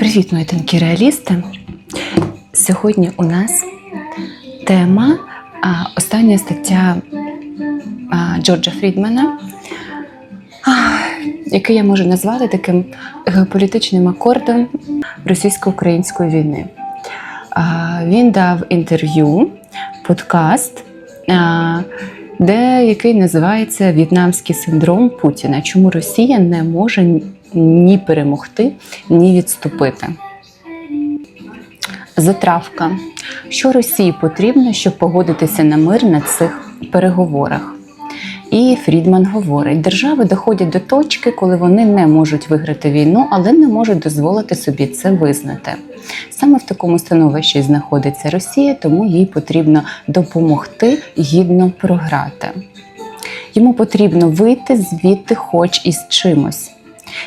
Привіт, мої тонкі реалісти. Сьогодні у нас тема остання стаття Джорджа Фрідмана, а, який я можу назвати таким геополітичним акордом російсько-української війни. Він дав інтерв'ю, подкаст, де який називається В'єтнамський синдром Путіна. Чому Росія не може ні перемогти, ні відступити? Затравка. Що Росії потрібно, щоб погодитися на мир на цих переговорах? І Фрідман говорить: держави доходять до точки, коли вони не можуть виграти війну, але не можуть дозволити собі це визнати. Саме в такому становищі знаходиться Росія, тому їй потрібно допомогти гідно програти. Йому потрібно вийти звідти, хоч із чимось.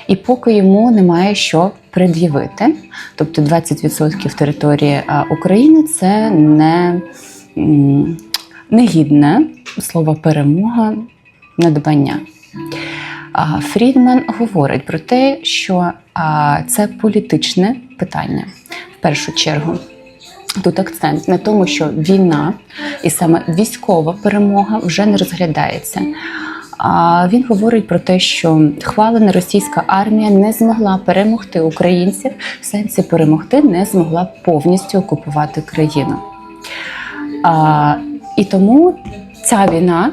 І поки йому немає що пред'явити, тобто 20% території України це не негідне слово перемога, надбання. Фрідман говорить про те, що це політичне питання в першу чергу. Тут акцент на тому, що війна і саме військова перемога вже не розглядається. А він говорить про те, що хвалена російська армія не змогла перемогти українців, в сенсі перемогти не змогла повністю окупувати країну. І тому ця війна,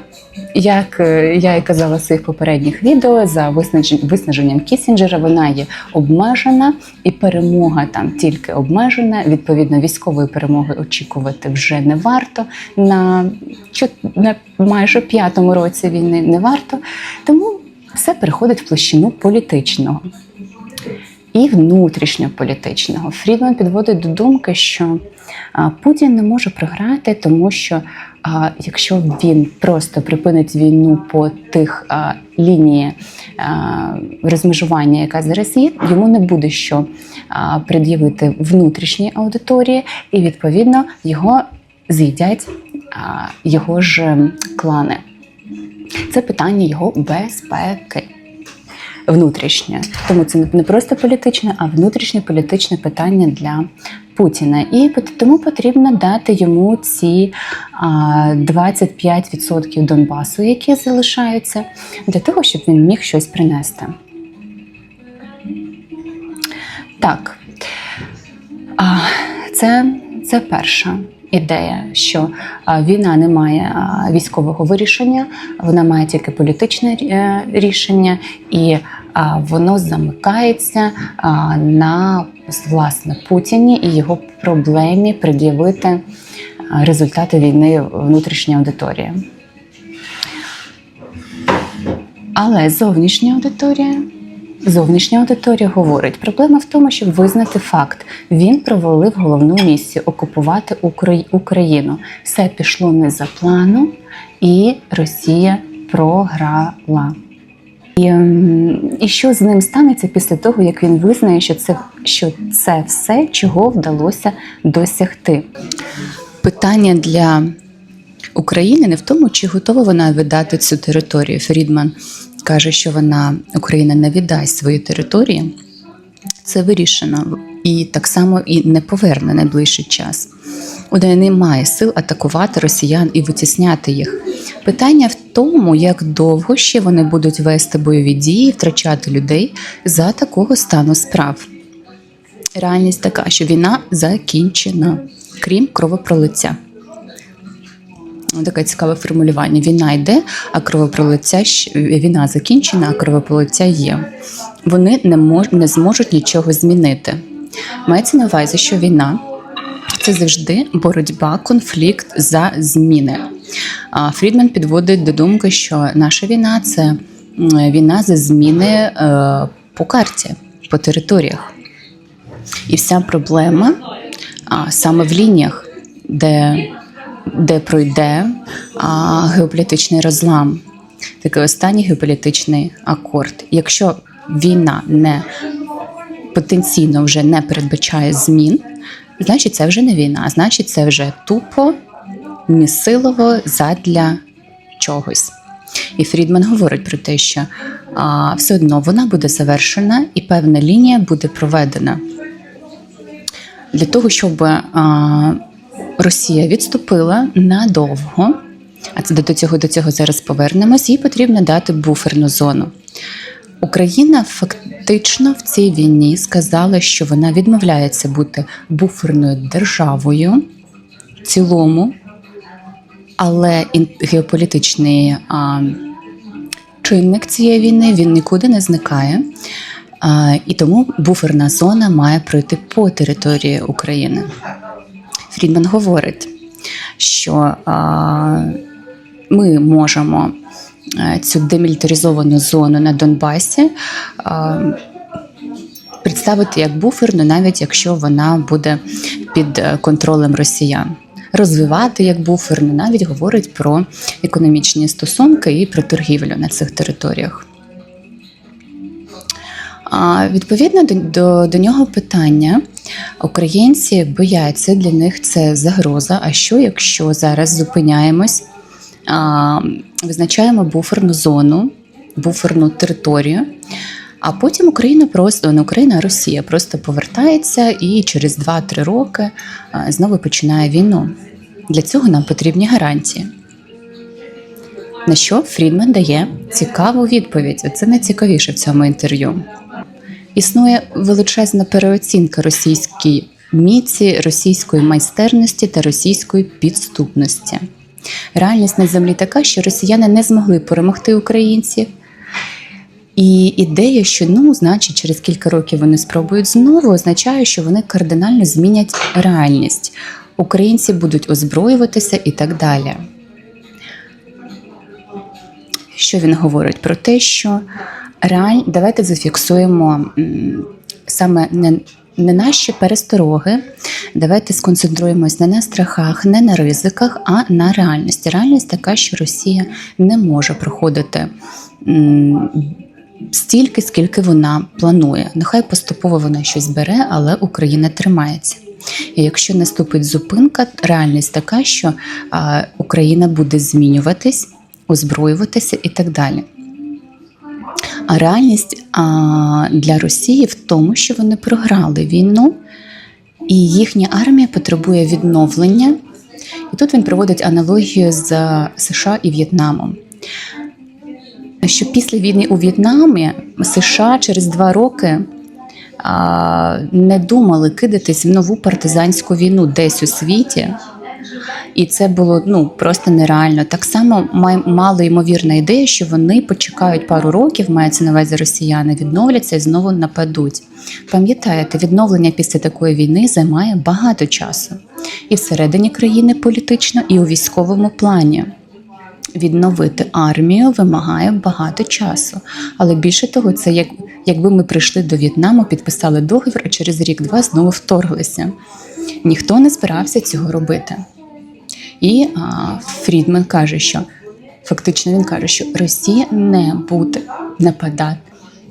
як е, я і казала в своїх попередніх відео, за виснажен- виснаженням Кісінджера, вона є обмежена, і перемога там тільки обмежена. Відповідно, військової перемоги очікувати вже не варто. На, на майже п'ятому році війни не варто. Тому все переходить в площину політичного і внутрішньополітичного. Фрідман підводить до думки, що Путін не може програти, тому що якщо він просто припинить війну по тих лінії розмежування, яка зараз є, йому не буде що пред'явити внутрішній аудиторії, і відповідно його з'їдять його ж клани. Це питання його безпеки внутрішнє. Тому це не просто політичне, а внутрішнє політичне питання для Путіна. І тому потрібно дати йому ці а, 25% Донбасу, які залишаються, для того, щоб він міг щось принести. Так. Це, це перша ідея, що війна не має військового вирішення, вона має тільки політичне е, рішення, і воно замикається на власне Путіні і його проблемі пред'явити результати війни внутрішньої аудиторії. Але зовнішня аудиторія. Зовнішня аудиторія говорить, проблема в тому, щоб визнати факт. Він провалив головну місію окупувати Украї- Україну. Все пішло не за планом, і Росія програла. І, ем, і що з ним станеться після того, як він визнає, що це, що це все, чого вдалося досягти? Питання для України не в тому, чи готова вона віддати цю територію. Фрідман каже, що вона Україна не віддасть свої території. Це вирішено і так само і не поверне найближчий час. У неї немає сил атакувати росіян і витісняти їх. Питання в тому, як довго ще вони будуть вести бойові дії, втрачати людей за такого стану справ. Реальність така, що війна закінчена, крім кровопролиття. Таке цікаве формулювання. Війна йде, а кровопролиття війна закінчена, а кровопролиття є. Вони не мож, не зможуть нічого змінити. Мається на увазі, що війна це завжди боротьба, конфлікт за зміни. Фрідман підводить до думки, що наша війна це війна за зміни е, по карті, по територіях. І вся проблема саме в лініях, де, де пройде а, геополітичний розлам, такий останній геополітичний акорд. Якщо війна не потенційно вже не передбачає змін, значить це вже не війна, а значить це вже тупо, місилово задля чогось. І Фрідман говорить про те, що а, все одно вона буде завершена і певна лінія буде проведена. для того, щоб а, Росія відступила надовго, а це до цього до цього зараз повернемось, їй потрібно дати буферну зону. Україна фактично в цій війні сказала, що вона відмовляється бути буферною державою в цілому, але геополітичний а, чинник цієї війни він нікуди не зникає. А, і тому буферна зона має пройти по території України. Фрідман говорить, що ми можемо е, цю демілітаризовану зону на Донбасі представити як буферну, навіть якщо вона буде під е, контролем росіян. Розвивати як буферну, навіть говорить про економічні стосунки і про торгівлю на цих територіях. А, відповідно до, до, до нього питання, українці бояться для них це загроза. А що, якщо зараз зупиняємось, а, визначаємо буферну зону, буферну територію, а потім Україна просто не Україна, а Росія просто повертається і через 2-3 роки знову починає війну. Для цього нам потрібні гарантії. На що Фрідман дає цікаву відповідь. Це найцікавіше в цьому інтерв'ю. Існує величезна переоцінка російській міці, російської майстерності та російської підступності. Реальність на землі така, що росіяни не змогли перемогти українців. І ідея, що ну, значить, через кілька років вони спробують знову, означає, що вони кардинально змінять реальність. Українці будуть озброюватися і так далі. Що він говорить про те, що реаль... давайте зафіксуємо саме не, не наші перестороги. Давайте сконцентруємось не на страхах, не на ризиках, а на реальності. Реальність така, що Росія не може проходити стільки, скільки вона планує. Нехай поступово вона щось бере, але Україна тримається. І якщо наступить зупинка, реальність така, що а, Україна буде змінюватись, озброюватися і так далі. А реальність для Росії в тому, що вони програли війну, і їхня армія потребує відновлення. І тут він проводить аналогію з США і В'єтнамом. Що після війни у В'єтнамі США через два роки не думали кидатись в нову партизанську війну десь у світі. І це було ну просто нереально. Так само мало ймовірна ідея, що вони почекають пару років, мається на увазі росіяни, відновляться і знову нападуть. Пам'ятаєте, відновлення після такої війни займає багато часу і всередині країни політично, і у військовому плані. Відновити армію вимагає багато часу. Але більше того, це як якби ми прийшли до В'єтнаму, підписали договір, а через рік-два знову вторглися. Ніхто не збирався цього робити. І а, Фрідман каже, що фактично він каже, що Росія не буде нападати,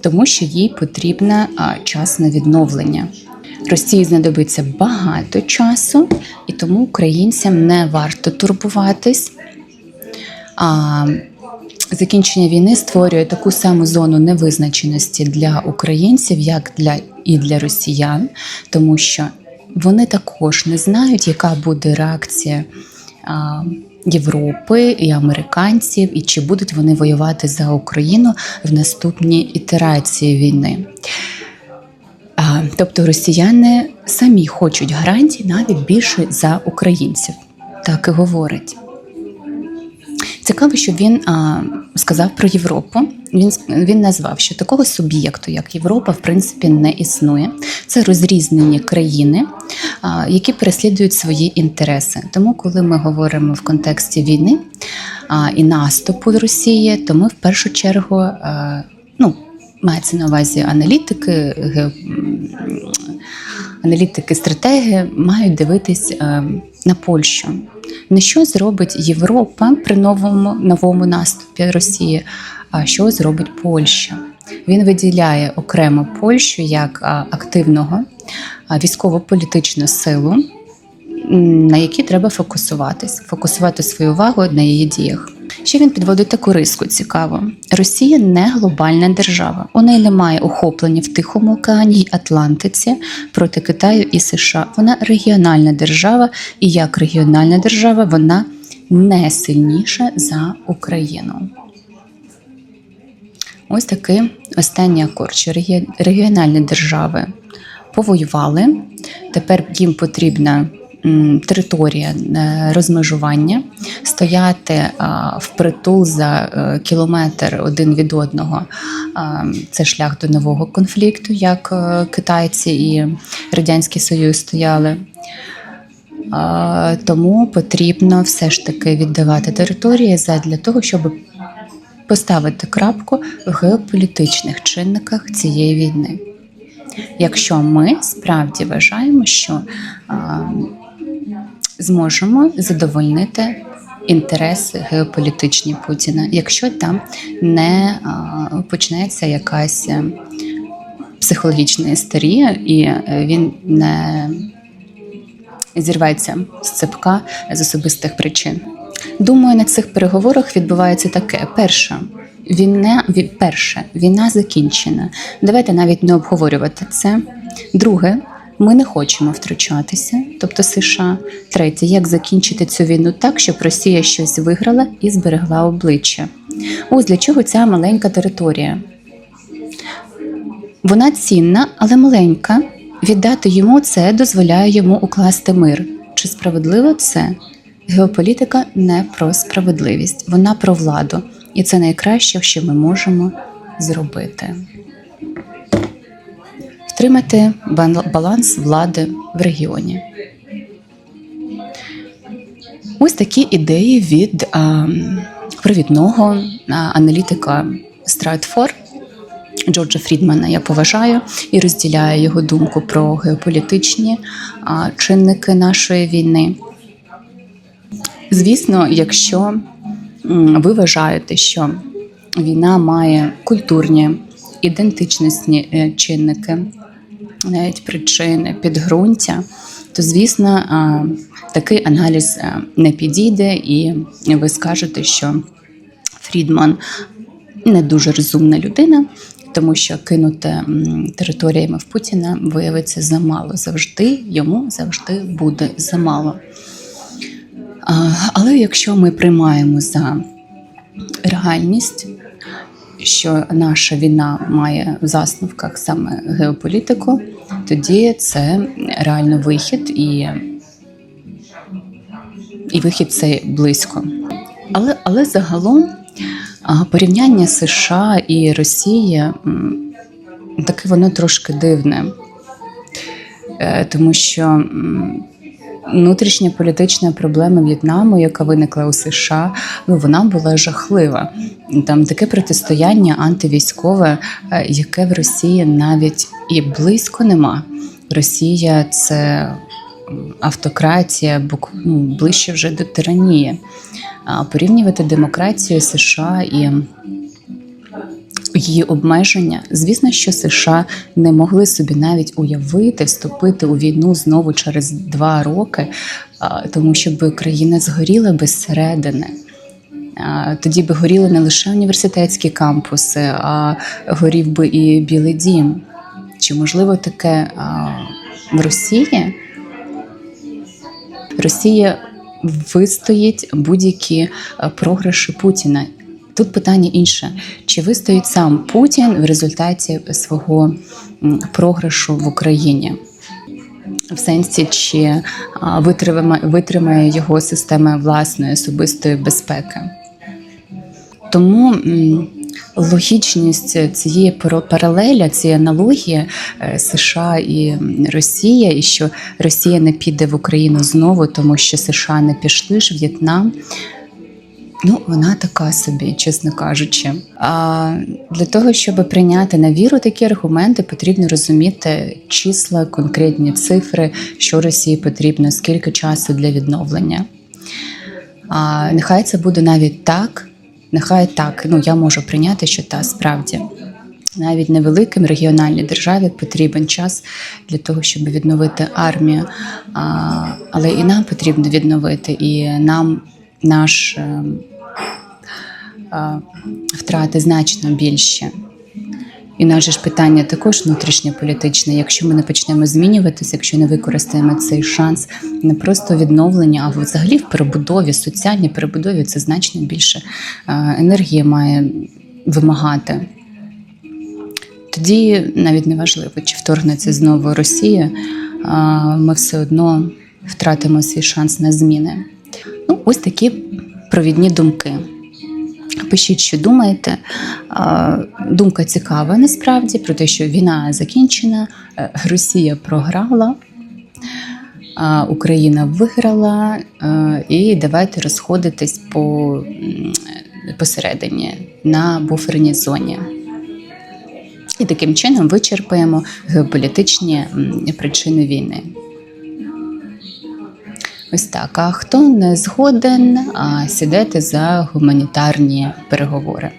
тому що їй потрібна час на відновлення. Росії знадобиться багато часу, і тому українцям не варто турбуватись. А закінчення війни створює таку саму зону невизначеності для українців, як для і для росіян, тому що вони також не знають, яка буде реакція Європи і американців, і чи будуть вони воювати за Україну в наступній ітерації війни. Тобто росіяни самі хочуть гарантій навіть більше за українців. Так і говорить. Цікаво, що він а, сказав про Європу. Він він назвав, що такого суб'єкту, як Європа, в принципі, не існує. Це розрізнені країни, а, які переслідують свої інтереси. Тому, коли ми говоримо в контексті війни а, і наступу Росії, то ми в першу чергу а, ну, мається на увазі аналітики, аналітики, стратеги мають дивитись на Польщу. Не що зробить Європа при новому новому наступі Росії, а що зробить Польща? Він виділяє окремо Польщу як активного військово-політичну силу, на якій треба фокусуватись, фокусувати свою увагу на її діях. Ще він підводить таку риску цікаву. Росія не глобальна держава. У неї немає охоплення в Тихому океані й Атлантиці проти Китаю і США. Вона регіональна держава, і як регіональна держава вона не сильніша за Україну. Ось такий останній акорд, що регіональні держави повоювали. Тепер їм потрібна територія е, розмежування, стояти а, впритул за е, кілометр один від одного. Це шлях до нового конфлікту, як е, китайці і Радянський Союз стояли. Тому потрібно все ж таки віддавати території задля того, щоб поставити крапку в геополітичних чинниках цієї війни. Якщо ми справді вважаємо, що зможемо задовольнити інтереси геополітичні Путіна, якщо там не почнеться якась е, психологічна істерія, і е, він не зірветься з цепка з особистих причин. Думаю, на цих переговорах відбувається таке: перше, війна, ві- перше, війна закінчена. Давайте навіть не обговорювати це. Друге, ми не хочемо втручатися, тобто США. Третє, як закінчити цю війну так, щоб Росія щось виграла і зберегла обличчя. Ось для чого ця маленька територія. Вона цінна, але маленька. Віддати йому це дозволяє йому укласти мир. Чи справедливо це? Геополітика не про справедливість, вона про владу. І це найкраще, що ми можемо зробити. Бал- баланс влади в регіоні. Ось такі ідеї від а, провідного а, аналітика Стратфор. Джорджа Фрідмана я поважаю і розділяю його думку про геополітичні а, чинники нашої війни. Звісно, якщо ви вважаєте, що війна має культурні, ідентичностні е, чинники, навіть причини, підґрунтя, то звісно такий аналіз не підійде, і ви скажете, що Фрідман не дуже розумна людина, тому що кинути територіями в Путіна виявиться замало. Завжди йому завжди буде замало. Але якщо ми приймаємо за реальність, що наша війна має в засновках саме геополітику, тоді це реально вихід і, і вихід цей близько. Але, але загалом порівняння США і Росії таке воно трошки дивне, Е, тому що внутрішня політична проблема В'єтнаму, яка виникла у США, ну вона була жахлива. Там таке протистояння антивійськове, е, яке в Росії навіть і близько нема. Росія це автократія, ну, ближче вже до тиранії. А порівнювати демократію США і її обмеження, звісно, що США не могли собі навіть уявити вступити у війну знову через два роки, тому що би країна згоріла без середини. Тоді би горіли не лише університетські кампуси, а горів би і Білий Дім. Чи можливо таке в Росії? Росія вистоїть будь-які програші Путіна. Тут питання інше: чи вистоїть сам Путін в результаті свого програшу в Україні? В сенсі, чи витримає, витримає його система власної особистої безпеки? Тому логічність цієї паралеля, цієї аналогії е, США і Росія, і що Росія не піде в Україну знову, тому що США не пішли ж В'єтнам. Ну, вона така собі, чесно кажучи. А для того, щоб прийняти на віру такі аргументи, потрібно розуміти числа, конкретні цифри, що Росії потрібно, скільки часу для відновлення. А нехай це буде навіть так, нехай так. Ну я можу прийняти, що та справді. Навіть невеликим регіональній державі потрібен час для того, щоб відновити армію. А, але і нам потрібно відновити, і нам наш, е, е, втрати значно більші. І наше ж питання також внутрішньополітичне. Якщо ми не почнемо змінюватися, якщо не використаємо цей шанс не просто відновлення, а взагалі в перебудові, соціальній перебудові це значно більше енергії має вимагати. Тоді навіть не важливо, чи вторгнеться знову Росія, ми все одно втратимо свій шанс на зміни. Ну, ось такі провідні думки. Пишіть, що думаєте. Думка цікава насправді про те, що війна закінчена, е, Росія програла, Україна виграла, е, і давайте розходитись по посередині на буферній зоні. І таким чином вичерпаємо геополітичні причини війни. Ось так. А хто не згоден, сідати за гуманітарні переговори.